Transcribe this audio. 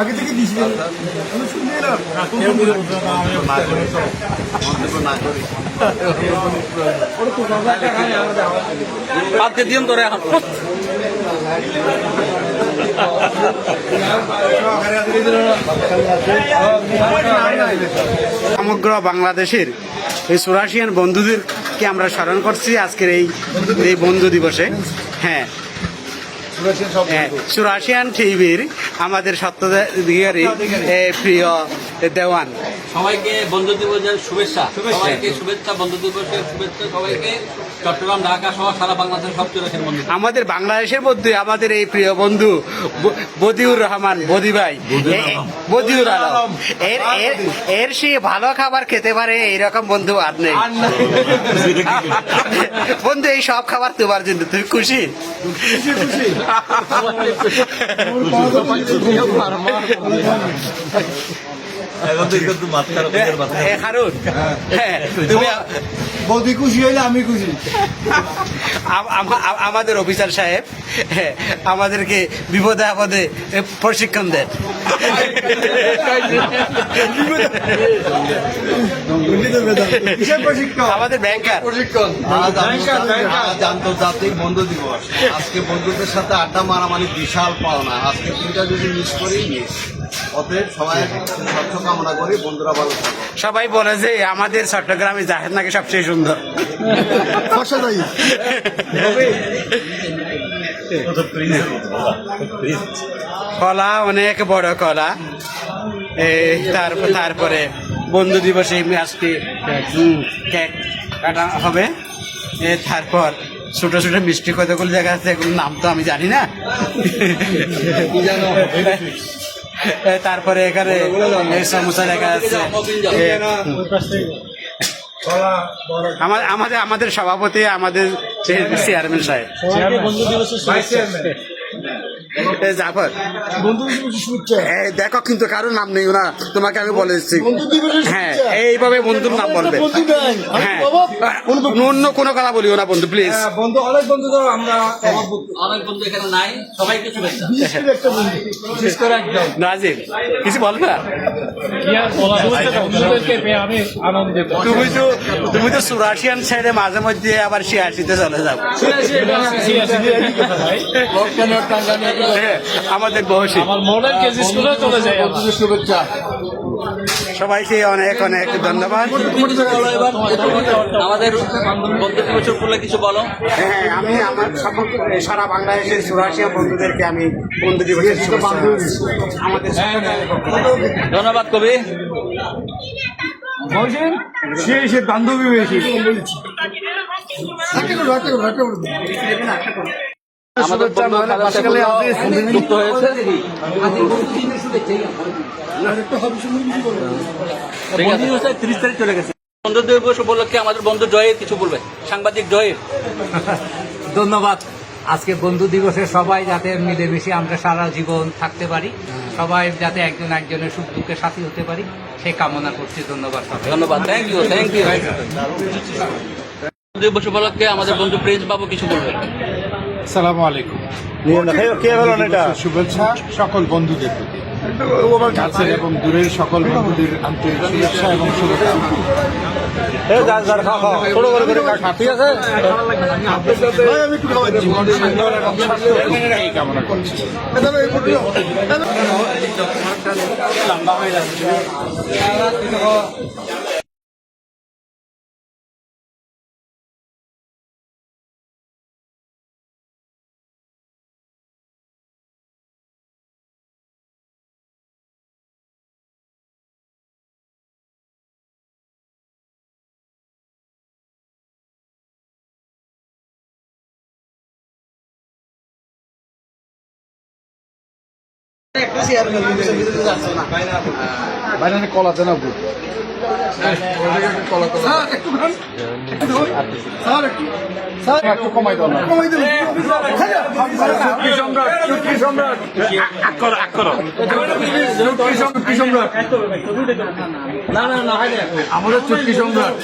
আগে থেকে দিয়েছিল আমি শুনে এলাম বাদকে দিন এখন। সমগ্র বাংলাদেশের এই সুরাশিয়ান বন্ধুদেরকে আমরা স্মরণ করছি আজকের এই এই বন্ধু দিবসে। হ্যাঁ। হ্যাঁ, সুরাশিয়ান টিভির আমাদের সত্যধিকারী এ, প্রিয় দেওয়ান। সবাইকে বন্ধু দিবসের শুভেচ্ছা। সবাইকে শুভেচ্ছা বন্ধু দিবসের শুভেচ্ছা সবাইকে। চট্টগ্রাম ঢাকা সহ সারা বাংলাদেশের সব বন্ধু আমাদের বাংলাদেশের মধ্যে আমাদের এই প্রিয় বন্ধু বদিউর রহমান বদি ভাই। বদিউর আলম। এর এর এর সে ভালো খাবার খেতে পারে এইরকম বন্ধু আর নেই। বন্ধু এই সব খাবার তোমার জন্য। তুমি খুশি? তুমি বৌদি খুশি হইলে আমি খুশি। আম- আম- আম- আমাদের অফিসার সাহেব হ্যাঁ, আমাদেরকে বিপদে আপদে প্রশিক্ষণ দেন। আমাদের ব্যাংকার আন্তর্জাতিক- বন্ধু দিবস। আজকে বন্ধুদের সাথে আড্ডা মারামারি বিশাল পাওনা। আজকে তিনটা যদি মিস করি মিস অতএব সবাই স্বার্থ কামনা করি বন্ধুরা ভালো সবাই বলে যে আমাদের চট্টগ্রামে জাহের নাকি সবচেয়ে সুন্দর? কলা অনেক বড় কলা। তারপর তারপরে বন্ধু দিবসে আজকে কেক কাটা হবে। এ, তারপর ছোট ছোট মিষ্টি কতগুলো জায়গা আছে এগুলোর নাম তো আমি জানি না। তারপরে এখানে এই সমস্যা লেখা আছে আমার- আমাদের আমাদের সভাপতি আমাদের চেয়ারম্যান সাহেব। জাফর। দেখো কিন্তু কারোর নাম নেই না তোমাকে আমি বলে দিচ্ছি। হ্যাঁ। এইভাবে বন্ধুর নাম বলবে। হ্যাঁ। অন্য কোনো কথা বলিও না বন্ধু প্লিজ বন্ধু অনেক বন্ধু তো আমরা অনেক বন্ধু এখানে নাই। সবাইকে শুভেচ্ছা। বিশেষ করে একটা বন্ধু। বিশেষ করে একদম নাজিম কিছু বলবে তুমি তো তুমি তো সুরাশিয়ান সাইডে মাঝে মধ্যে আবার শিয়াশিতে চলে যাও। হ্যাঁ, আমাদের বয়সী। আমার মনের কেজি স্কুলে চলে যায়। শুভেচ্ছা। সবাইকে অনেক অনেক ধন্যবাদ। আমাদের বন্ধু দিবস উপলক্ষে কিছু বলো। হ্যাঁ আমি আমার সকল সারা বাংলাদেশের সুরাশিয়ান বন্ধুদেরকে আমি বন্ধু দিবসের আমাদের। ধন্যবাদ কবি। সে সে বান্ধবী বেশি একটা করে একটা করে একটা করে আমাদের বন্ধু খালেদ সাহেবুল্লাহ যুক্ত হয়েছে। তিরিশ তারিখ চলে গেছে। বন্ধু দিবস উপলক্ষে আমাদের বন্ধু জয়ের কিছু বলবে। সাংবাদিক জয়ের। ধন্যবাদ। আজকে বন্ধু দিবসে সবাই যাতে মিলেমিশে আমরা সারা জীবন থাকতে পারি সবাই যাতে একজন একজনের সুখ দুঃখে সাথী হতে পারি সেই কামনা করছি। ধন্যবাদ ধন্যবাদ। থ্যাংক ইউ থ্যাংক ইউ দিবস উপলক্ষে আমাদের বন্ধু প্রিন্স বাবু কিছু বলবেন সালামু আলাইকুম। শুভেচ্ছা সকল বন্ধুদের প্রতি। কাছের এবং দূরের সকল বন্ধুদের আন্তরিক শুভেচ্ছা এবং শুভেচ্ছা। চুটকি সম্রাট চুটকি সম্রাট আমাদের চুটকি সম্রাট।